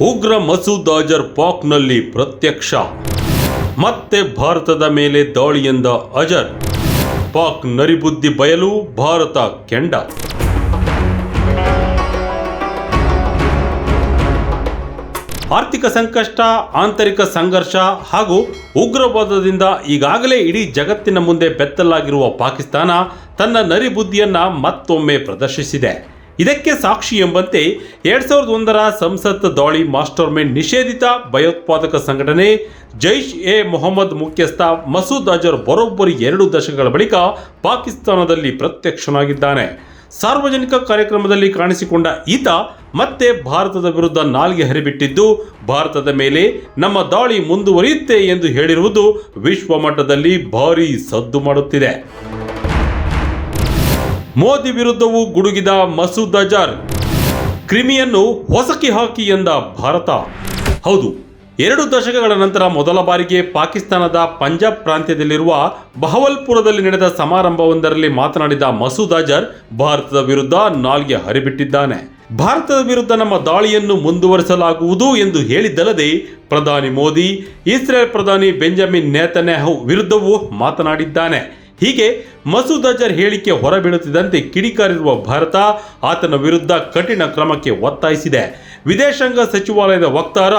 ಉಗ್ರ ಮಸೂದ್ ಅಜರ್ ಪಾಕ್ನಲ್ಲಿ ಪ್ರತ್ಯಕ್ಷ. ಮತ್ತೆ ಭಾರತದ ಮೇಲೆ ದಾಳಿ ಎಂದ ಅಜರ್. ಪಾಕ್ ನರಿಬುದ್ಧಿ ಬಯಲು ಭಾರತ ಕೆಂಡ. ಆರ್ಥಿಕ ಸಂಕಷ್ಟ, ಆಂತರಿಕ ಸಂಘರ್ಷ ಹಾಗೂ ಉಗ್ರವಾದದಿಂದ ಈಗಾಗಲೇ ಇಡೀ ಜಗತ್ತಿನ ಮುಂದೆ ಬೆತ್ತಲಾಗಿರುವ ಪಾಕಿಸ್ತಾನ ತನ್ನ ನರಿಬುದ್ಧಿಯನ್ನ ಮತ್ತೊಮ್ಮೆ ಪ್ರದರ್ಶಿಸಿದೆ. ಇದಕ್ಕೆ ಸಾಕ್ಷಿ ಎಂಬಂತೆ ಎರಡ್ ಸಾವಿರದ ಒಂದರ ಸಂಸತ್ ದಾಳಿ ಮಾಸ್ಟರ್ ಮೈಂಡ್ ನಿಷೇಧಿತ ಭಯೋತ್ಪಾದಕ ಸಂಘಟನೆ ಜೈಷ್ ಎ ಮೊಹಮ್ಮದ್ ಮುಖ್ಯಸ್ಥ ಮಸೂದ್ ಅಜರ್ ಬರೋಬ್ಬರಿ ಎರಡು ದಶಕಗಳ ಬಳಿಕ ಪಾಕಿಸ್ತಾನದಲ್ಲಿ ಪ್ರತ್ಯಕ್ಷನಾಗಿದ್ದಾನೆ. ಸಾರ್ವಜನಿಕ ಕಾರ್ಯಕ್ರಮದಲ್ಲಿ ಕಾಣಿಸಿಕೊಂಡ ಈತ ಮತ್ತೆ ಭಾರತದ ವಿರುದ್ಧ ನಾಲ್ಗೆ ಹರಿಬಿಟ್ಟಿದ್ದು, ಭಾರತದ ಮೇಲೆ ನಮ್ಮ ದಾಳಿ ಮುಂದುವರಿಯುತ್ತೆ ಎಂದು ಹೇಳಿರುವುದು ವಿಶ್ವ ಮಟ್ಟದಲ್ಲಿ ಭಾರೀ ಸದ್ದು ಮಾಡುತ್ತಿದೆ. ಮೋದಿ ವಿರುದ್ಧವೂ ಗುಡುಗಿದ ಮಸೂದ್ ಅಜರ್. ಕ್ರಿಮಿಯನ್ನು ಹೊಸಕಿ ಹಾಕಿ ಎಂದ ಭಾರತ. ಹೌದು, ಎರಡು ದಶಕಗಳ ನಂತರ ಮೊದಲ ಬಾರಿಗೆ ಪಾಕಿಸ್ತಾನದ ಪಂಜಾಬ್ ಪ್ರಾಂತ್ಯದಲ್ಲಿರುವ ಬಹವಲ್ಪುರದಲ್ಲಿ ನಡೆದ ಸಮಾರಂಭವೊಂದರಲ್ಲಿ ಮಾತನಾಡಿದ ಮಸೂದ್ ಅಜರ್ ಭಾರತದ ವಿರುದ್ಧ ನಾಲ್ಗೆ ಹರಿಬಿಟ್ಟಿದ್ದಾನೆ. ಭಾರತದ ವಿರುದ್ಧ ನಮ್ಮ ದಾಳಿಯನ್ನು ಮುಂದುವರಿಸಲಾಗುವುದು ಎಂದು ಹೇಳಿದ್ದಲ್ಲದೆ ಪ್ರಧಾನಿ ಮೋದಿ, ಇಸ್ರೇಲ್ ಪ್ರಧಾನಿ ಬೆಂಜಮಿನ್ ನೇತನ್ಯಾಹು ವಿರುದ್ಧವೂ ಮಾತನಾಡಿದ್ದಾನೆ. ಹೀಗೆ ಮಸೂದ್ ಅಜರ್ ಹೇಳಿಕೆ ಹೊರಬೀಳುತ್ತಿದ್ದಂತೆ ಕಿಡಿಕಾರಿರುವ ಭಾರತ ಆತನ ವಿರುದ್ಧ ಕಠಿಣ ಕ್ರಮಕ್ಕೆ ಒತ್ತಾಯಿಸಿದೆ. ವಿದೇಶಾಂಗ ಸಚಿವಾಲಯದ ವಕ್ತಾರ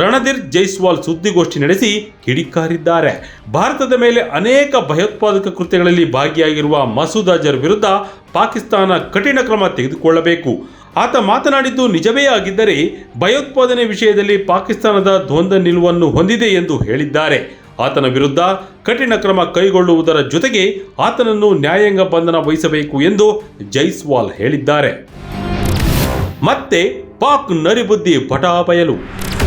ರಣಧೀರ್ ಜೈಸ್ವಾಲ್ ಸುದ್ದಿಗೋಷ್ಠಿ ನಡೆಸಿ ಕಿಡಿಕಾರಿದ್ದಾರೆ. ಭಾರತದ ಮೇಲೆ ಅನೇಕ ಭಯೋತ್ಪಾದಕ ಕೃತ್ಯಗಳಲ್ಲಿ ಭಾಗಿಯಾಗಿರುವ ಮಸೂದ್ ಅಜರ್ ವಿರುದ್ಧ ಪಾಕಿಸ್ತಾನ ಕಠಿಣ ಕ್ರಮ ತೆಗೆದುಕೊಳ್ಳಬೇಕು. ಆತ ಮಾತನಾಡಿದ್ದು ನಿಜವೇ ಆಗಿದ್ದರೆ ಭಯೋತ್ಪಾದನೆ ವಿಷಯದಲ್ಲಿ ಪಾಕಿಸ್ತಾನದ ದ್ವಂದ್ವ ನಿಲುವನ್ನು ಹೊಂದಿದೆ ಎಂದು ಹೇಳಿದ್ದಾರೆ. ಆತನ ವಿರುದ್ಧ ಕಠಿಣ ಕ್ರಮ ಕೈಗೊಳ್ಳುವುದರ ಜೊತೆಗೆ ಆತನನ್ನು ನ್ಯಾಯಾಂಗ ಬಂಧನ ವಹಿಸಬೇಕು ಎಂದು ಜೈಸ್ವಾಲ್ ಹೇಳಿದ್ದಾರೆ. ಮತ್ತೆ ಪಾಕ್ ನರಿಬುದ್ಧಿ ಪಟಾಪಯಲು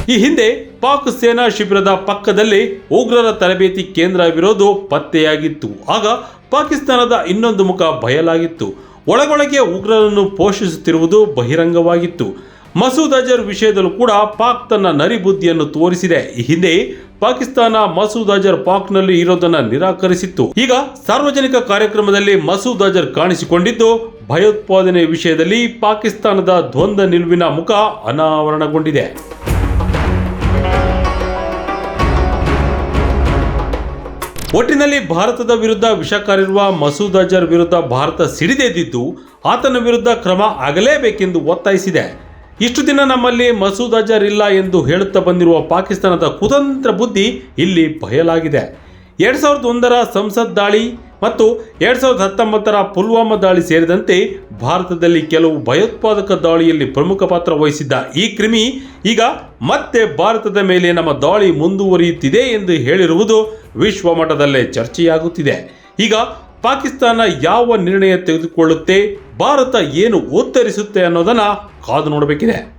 ಈ ಹಿಂದೆ ಪಾಕ್ ಸೇನಾ ಶಿಬಿರದ ಪಕ್ಕದಲ್ಲಿ ಉಗ್ರರ ತರಬೇತಿ ಕೇಂದ್ರವಿರೋದು ಪತ್ತೆಯಾಗಿತ್ತು. ಆಗ ಪಾಕಿಸ್ತಾನದ ಇನ್ನೊಂದು ಮುಖ ಬಯಲಾಗಿತ್ತು. ಒಳಗೊಳಗೆ ಉಗ್ರರನ್ನು ಪೋಷಿಸುತ್ತಿರುವುದು ಬಹಿರಂಗವಾಗಿತ್ತು. ಮಸೂದ್ ಅಜರ್ ವಿಷಯದಲ್ಲೂ ಕೂಡ ಪಾಕ್ ತನ್ನ ನರಿಬುದ್ಧಿಯನ್ನು ತೋರಿಸಿದೆ. ಈ ಹಿಂದೆ ಪಾಕಿಸ್ತಾನ ಮಸೂದ್ ಅಜರ್ ಪಾಕ್ನಲ್ಲಿ ಇರೋದನ್ನ ನಿರಾಕರಿಸಿತ್ತು. ಈಗ ಸಾರ್ವಜನಿಕ ಕಾರ್ಯಕ್ರಮದಲ್ಲಿ ಮಸೂದ್ ಅಜರ್ ಕಾಣಿಸಿಕೊಂಡಿದ್ದು, ಭಯೋತ್ಪಾದನೆ ವಿಷಯದಲ್ಲಿ ಪಾಕಿಸ್ತಾನದ ದ್ವಂದ್ವ ನಿಲುವಿನ ಮುಖ ಅನಾವರಣಗೊಂಡಿದೆ. ಒಟ್ಟಿನಲ್ಲಿ ಭಾರತದ ವಿರುದ್ಧ ವಿಷಕಾರಿರುವ ಮಸೂದ್ ಅಜರ್ ವಿರುದ್ಧ ಭಾರತ ಸಿಡಿದೆದ್ದಿದ್ದು, ಆತನ ವಿರುದ್ಧ ಕ್ರಮ ಆಗಲೇಬೇಕೆಂದು ಒತ್ತಾಯಿಸಿದೆ. ಇಷ್ಟು ದಿನ ನಮ್ಮಲ್ಲಿ ಮಸೂದ್ ಅಜರ್ ಇಲ್ಲ ಎಂದು ಹೇಳುತ್ತಾ ಬಂದಿರುವ ಪಾಕಿಸ್ತಾನದ ಕುತಂತ್ರ ಬುದ್ಧಿ ಇಲ್ಲಿ ಬಯಲಾಗಿದೆ. ಎರಡ್ ಸಾವಿರದ ಒಂದರ ಸಂಸತ್ ದಾಳಿ ಮತ್ತು ಎರಡ್ ಸಾವಿರದ ಹತ್ತೊಂಬತ್ತರ ಪುಲ್ವಾಮಾ ದಾಳಿ ಸೇರಿದಂತೆ ಭಾರತದಲ್ಲಿ ಕೆಲವು ಭಯೋತ್ಪಾದಕ ದಾಳಿಯಲ್ಲಿ ಪ್ರಮುಖ ಪಾತ್ರ ವಹಿಸಿದ್ದ ಈ ಕ್ರಿಮಿ ಈಗ ಮತ್ತೆ ಭಾರತದ ಮೇಲೆ ನಮ್ಮ ದಾಳಿ ಮುಂದುವರಿಯುತ್ತಿದೆ ಎಂದು ಹೇಳಿರುವುದು ವಿಶ್ವ ಮಟ್ಟದಲ್ಲೇ ಚರ್ಚೆಯಾಗುತ್ತಿದೆ. ಈಗ ಪಾಕಿಸ್ತಾನ ಯಾವ ನಿರ್ಣಯ ತೆಗೆದುಕೊಳ್ಳುತ್ತೆ? ಭಾರತ ಏನು ಉತ್ತರಿಸುತ್ತೆ ಅನ್ನೋದನ್ನ ಕಾದು ನೋಡಬೇಕಿದೆ.